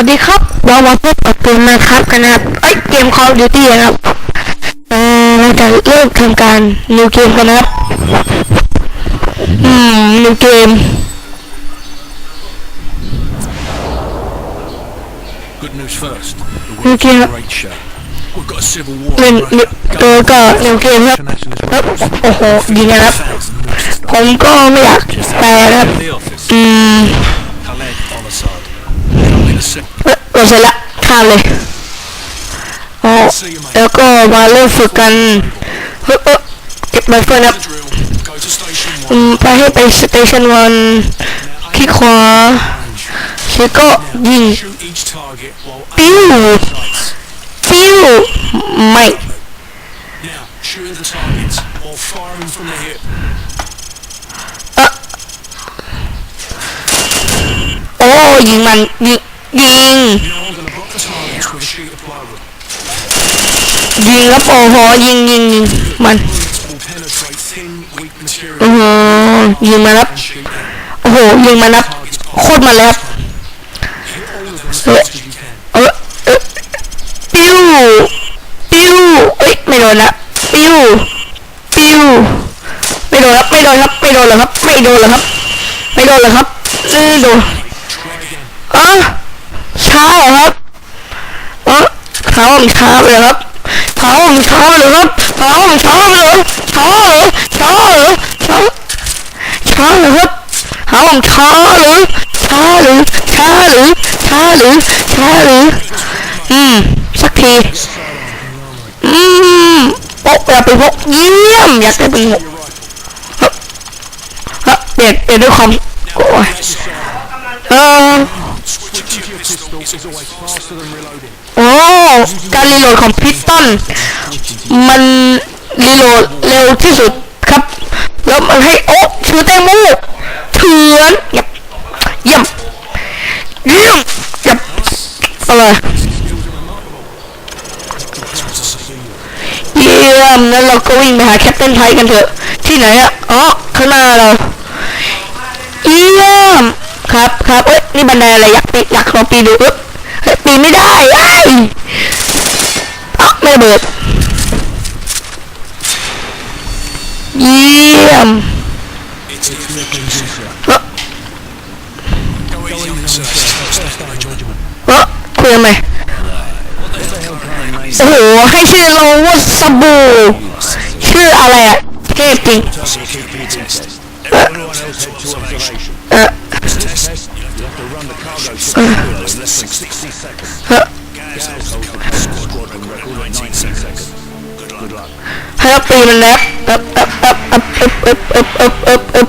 วัสดีครับเรามาพบกับเกมนะครับกันนะครับเอ้ยเกม Call of Duty นะครับเอ่อเราจะเริ่มทำการนิวเกมกันนะครับอืมนิวเกม Good news first. The Okay. world's a great show. We've got a civil war. เล่น right นิว now. ตัวก็นิวเกมครับครับโอ้โหยิงนะครับผมก็ไม่อยากแปลนะครับ The office. เอ้ยเราเสร็จละข้ามเลยโอ้แล้วก็มาเริ่มฝึกกันเฮ้ยเอ้ยเก็บไบเฟิลครับ Drill. Go to station อื one. มไปให้ไปสเตชันวันคลิกขวาแล้วก็ยิง Shoot each target while ปิ้ว sights. ปิ้วไม่ Now, shooting the targets while firing from the hip. โอ้ยิงมันยิง ยิง ยิงแล้วโอ้โหยิงยิงยิงมันโอ้โหยิงมาครับโอ้โหยิงมาครับโคตรมาแล้วเออเออปิ้วปิ้วเอ้ยไม่โดนละปิ้วปิ้วไม่โดนครับไม่โดนครับไม่โดนหรอครับไม่โดนหรอครับไม่โดนหรอครับซื้อโดน Try again. อะ ช้าเหรอครับอะเท้าผมช้าไปเลยครับเท้าผมช้าไปเลยครับเท้าผมช้าไปเลยช้าเหรอช้าเหรอช้าช้าเหรอครับเท้าผมช้าหรือช้าหรือช้าหรือช้าหรือช้าหรืออืมสักทีอืมโป๊ะอย่าไปพกเยี่ยมอยากได้เป็นหกเฮ้ยเฮ้ยเปลี่ยนเปลี่ยนด้วยความโอ้ยเออ Switching to your pistol is always faster than reloading. โอ้การรีโหลดของพิสตันมันรีโหลดเร็วที่สุดครับ แล้วมันให้โอ้ถือแตงโมเถือนเยี่ยมเยี่ยมเยี่ยมอะไรเยี่ยมนั้นเราก็วิ่งไปหาแคปเตนไทยกันเถอะ ที่ไหนอะอ๋อข้างหน้าเราเยี่ยม ครับครับเอ้ยนี่บันไดอะไรอยากปีอยากลองปีนดูเอ้ยเฮ้ยปีนไม่ได้ไอ้อ้าไม่ระเบิดเยี่ยมเอ้อเออคุยทำไมโอ้โหให้ชื่อเราว่าสบู่ชื่ออะไรอะเทพจริงเออ Test. You have to run the cargo ship in less than 60 seconds. เอ้อ Gas holds squadron record of 19 seconds. Good luck. ให้เราปีนมันแล้วเอ๊บเอ๊บเอ๊บเอ๊บเอ๊บเอ๊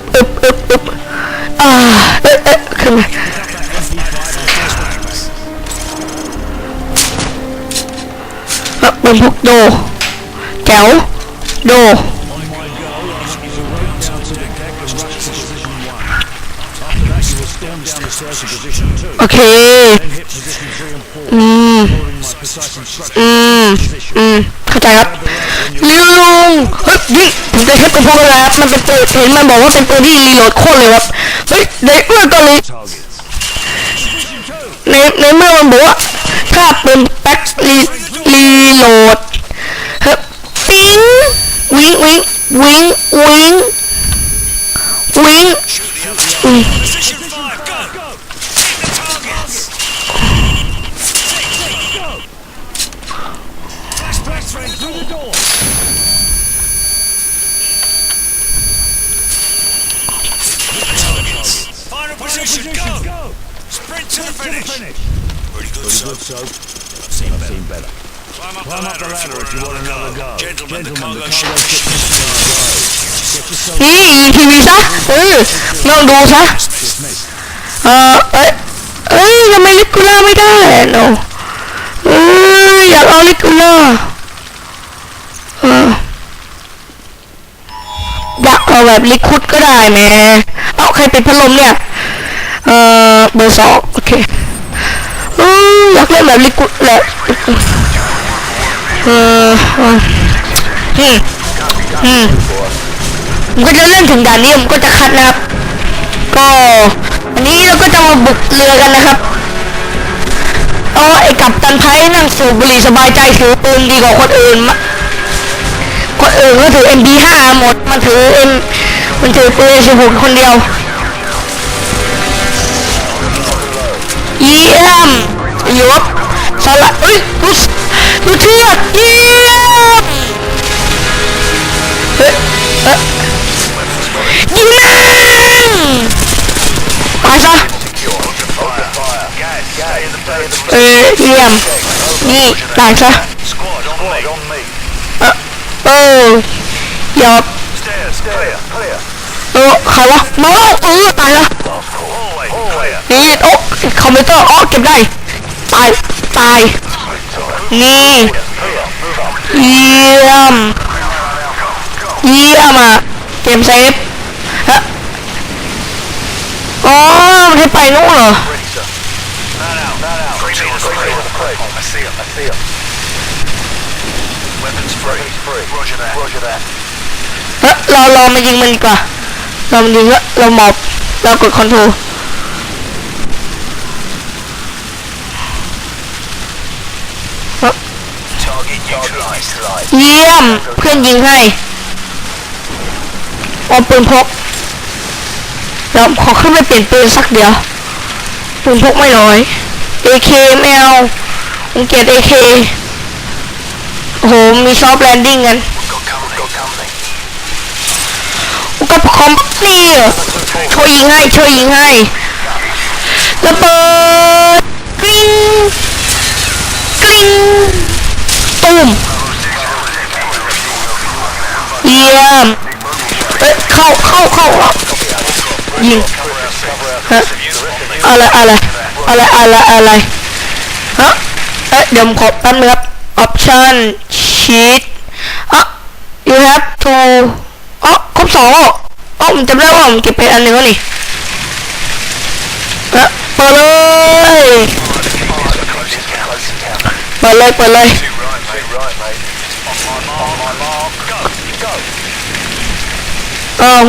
โอเค อืม อืม อืม เข้าใจครับลิวลุงเฮ้ยยิงผมจะเช็คกับพวกแล้วครับ มันเป็นปืนเห็นมันบอกว่าเป็นปืนที่รีโหลดโคตรเลยครับ เฮ้ยในเมื่อก็เลยในในเมื่อมันบอกว่าถ้าเป็นแบ็ค Position, go. Sprint to the finish! Pretty good, Pretty soap. I've seen, I've better. seen better. Climb up, Climb the, ladder if you want another go. go. Gentlemen, Gentlemen, the cargo, the cargo ship is Ih, eh, bicha! Não, do usar! Ah, ai, ai, eu. แบบลิคุดก็ได้แหม่เอาใครปิดพัดลมเนี่ย เออเบอร์สองโอเคเอออยากเล่นแบบลิคุดแหละเออเอออืมอืมผมก็จะเล่นถึงด่านนี้ผมก็จะคัดนะครับ ก็วันนี้เราก็จะมาบุกเรือกันนะครับอ๋อไอ้กับตาไพรนั่งสูบบุหรี่สบายใจถือปืนดีกว่าคนอื่นคนอื่นก็ถือ MP5 หมด มันถือ M มันถือปืน16คนเดียว เยี่ยมยศสละเอ้ยดูสดูเชือกเยี่ยมเฮ้ยเอ๊ะยิงแม่งตายซะเออเยี่ยมนี่ตายซะเออเออยอด Stairs, clear. Clear. เออใครวะมาแล้วเออตายละนี่โอ้คอมพิวเตอร์อ๋อเก็บได้ตายตายนี่เยี่ยมเยี่ยมอะเกมเซฟฮะอ๋อมันให้ไปนู่นเหรอเฮ้ยเราเรามายิงมันดีกว่า เรามายิงแล้วเราหมอบเรากดคอนโทรล Target neutralized. เยี่ยม เพื่อนยิงให้เอาปืนพกเราขอขึ้นไปเปลี่ยนปืนสักเดียวปืนพกไม่น้อย AK ไม่เอาผมเกลียด AK โอ้โห มีซอฟต์แลนดิ้งกัน Got company. Got company. ก็คอมนี่ช่วยยิงให้ช่วยยิงให้ระเบิดกริ๊งกริ๊งตุ้มเยี่ยมเอ้ยเข้าเข้าเข้ายิงฮะอะไรอะไรอะไรอะไรอะไรฮะเอ้ยเดี๋ยวผมขอแป๊บนึงครับ option sheet อะ you have to อ๋อครบสองแล้วอ๋อ ผมเก็บไปอันหนึ่งแล้วนี่เอ๊ะเปิดเลยเปิดเลยเปิดเลยเออ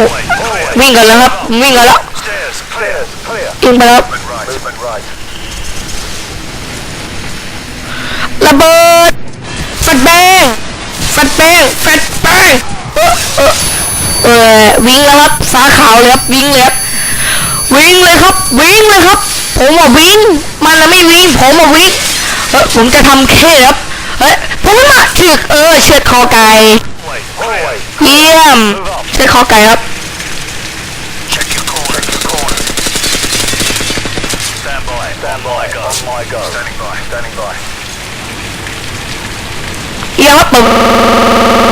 วิ่งกันแล้วครับวิ่งกันแล้ววิ่งไปแล้วระเบิดแฟดแบงแฟดแบงแฟดแบงเออเออ เออวิ่งแล้วครับฟ้าขาวเลยครับวิ่งเลยครับวิ่งเลยครับวิ่งเลยครับ ผมอะวิ่งมันนะไม่วิ่งผมอะวิ่งเออผมจะทำแค่ครับเฮ้ยผมอะเชือกเออเชือกคอไก่เยี่ยมเชือกคอไก่ครับเยี่ยมครับเปิ